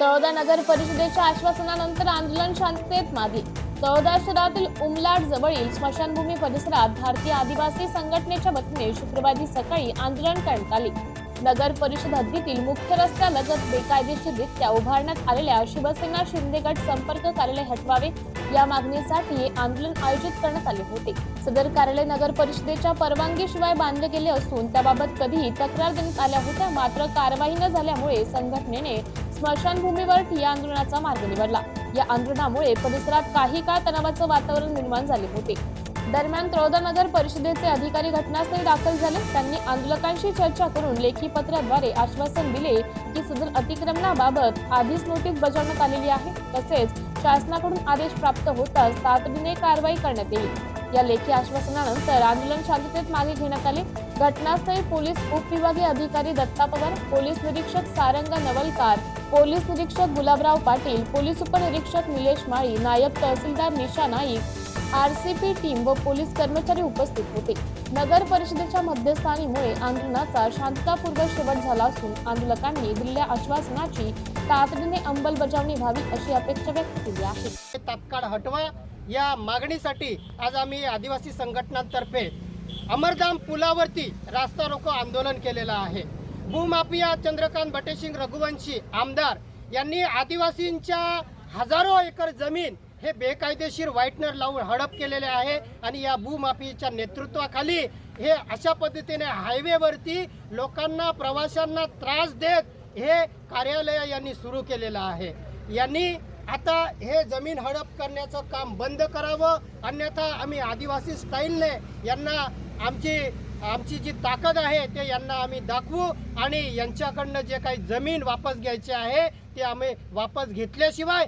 तळोदा नगर परिषदेच्या आश्वासनानंतर आंदोलन शांततेत मागे तळोदा शहरातील उमलाड जवळील स्मशानभूमी परिसरात भारतीय आदिवासी संघटनेच्या वतीने शुक्रवारी सकाळी आंदोलन करण्यात आले. नगर परिषद हद्दीतील मुख्य रस्त्यालगत बेकायदेशीररित्या उभारण्यात आलेल्या शिवसेना शिंदे गट संपर्क कार्यालय हटवावे या मागणीसाठी हे आंदोलन आयोजित करण्यात आले होते. सदर कार्यालय नगर परिषदेच्या परवानगीशिवाय बांधले गेले असून त्याबाबत कधीही तक्रार देण्यात आल्या होत्या मात्र कारवाई न झाल्यामुळे संघटनेने स्मशानभूमीवर ठिया आंदोलनाचा मार्ग निवडला. या आंदोलनामुळे परिसरात काही काळ तणावाचं वातावरण निर्माण झाले होते. दरम्यान तळोदा नगर परिषदेचे अधिकारी घटनास्थळी दाखल झाले. त्यांनी आंदोलकांशी चर्चा करून लेखी पत्राद्वारे आश्वासन दिले की सदर अतिक्रमणाबाबत आधीच नोटीस बजावण्यात आलेली आहे. तसेच शासनाकडून आदेश प्राप्त होताच तातडीने कारवाई करण्यात येईल. या लेखी आश्वासनानंतर आंदोलन शांततेत मागे घेण्यात आले. घटनास्थळी पोलीस उपविभागीय अधिकारी दत्ता पवार पोलीस निरीक्षक सारंग नवलकार पोलीस निरीक्षक गुलाबराव पाटील पोलीस उपनिरीक्षक निलेश माळी नायब तहसीलदार Nisha Naik R C P team व पोलीस कर्मचारी उपस्थित होते. नगर परिषदेच्या मध्यस्थानीमुळे आंदोलनाचा शांततापूर्वक शेवट झाला असून आंदोलकांनी दिलेल्या आश्वासनाची तातडीने अंमलबजावणी व्हावी अशी अपेक्षा व्यक्त केली आहे. तात्काळ हटवा. या मागणीसाठी आज आम्ही आदिवासी संघटनांतर्फे अमरधाम पुलावरती रास्ता रोको आंदोलन केलेलं आहे. भूमाफिया चंद्रकांत भटेसिंग रघुवंशी आमदार यांनी आदिवासींच्या हजारो एकर जमीन हे बेकायदेशीर व्हाईटनर लावून हडप केलेले आहे आणि या भूमाफियाच्या नेतृत्वाखाली हे अशा पद्धतीने हायवेवरती लोकांना प्रवाशांना त्रास देत हे कार्यालय यांनी सुरू केलेलं आहे. यांनी आता हे जमीन हडप करण्याचं काम बंद करावं अन्यथा आम्ही आदिवासी स्टाईलने यांना आमची आमची जी ताकद आहे ते यांना आम्ही दाखवू आणि यांच्याकडनं जे काही जमीन वापस घ्यायची आहे ते आम्ही वापस घेतल्याशिवाय